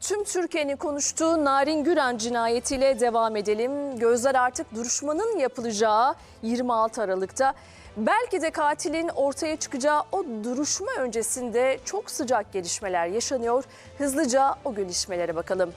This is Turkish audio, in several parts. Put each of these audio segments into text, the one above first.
Tüm Türkiye'nin konuştuğu Narin Güran cinayetiyle devam edelim. Gözler artık duruşmanın yapılacağı 26 Aralık'ta. Belki de katilin ortaya çıkacağı o duruşma öncesinde çok sıcak gelişmeler yaşanıyor. Hızlıca o gelişmelere bakalım.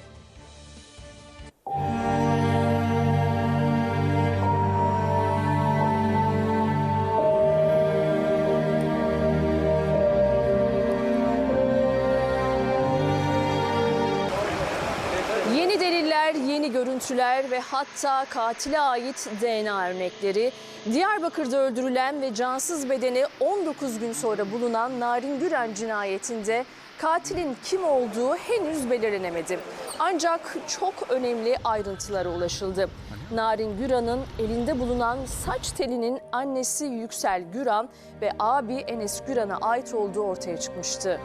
Yeni deliller, yeni görüntüler ve hatta katile ait DNA örnekleri. Diyarbakır'da öldürülen ve cansız bedeni 19 gün sonra bulunan Narin Güren cinayetinde katilin kim olduğu henüz belirlenemedi. Ancak çok önemli ayrıntılara ulaşıldı. Narin Güran'ın elinde bulunan saç telinin annesi Yüksel Güran ve abi Enes Güran'a ait olduğu ortaya çıkmıştı.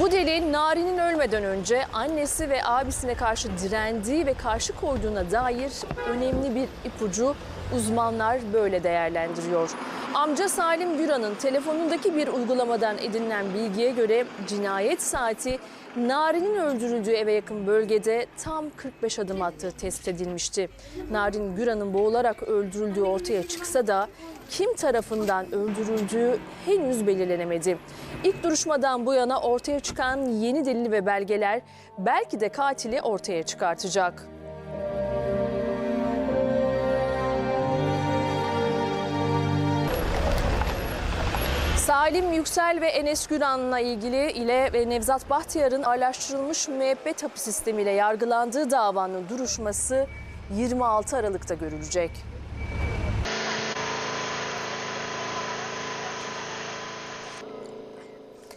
Bu delil Nari'nin ölmeden önce annesi ve abisine karşı direndiği ve karşı koyduğuna dair önemli bir ipucu uzmanlar böyle değerlendiriyor. Amca Salim Güran'ın telefonundaki bir uygulamadan edinilen bilgiye göre cinayet saati Nari'nin öldürüldüğü eve yakın bölgede tam 45 adım attığı tespit edilmişti. Narin Güran'ın boğularak öldürüldüğü ortaya çıksa da kim tarafından öldürüldüğü henüz belirlenemedi. İlk duruşmadan bu yana ortaya çıkan yeni delil ve belgeler belki de katili ortaya çıkartacak. Salim Yüksel ve Enes Günan'la ilgili ile ve Nevzat Bahtiyar'ın araştırılmış müebbet hapis sistemiyle yargılandığı davanın duruşması 26 Aralık'ta görülecek.